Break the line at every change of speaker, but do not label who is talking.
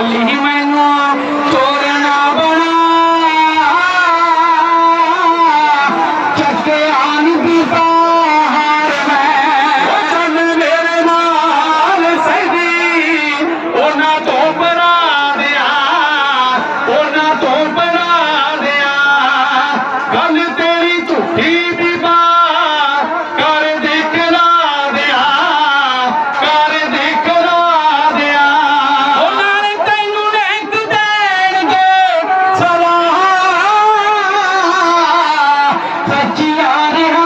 ਮੱਲੀ ਮੈਨੂੰ ਚੋਰ ਨਾ ਬਣਾ ਚੱਕੇ ਆਣ María.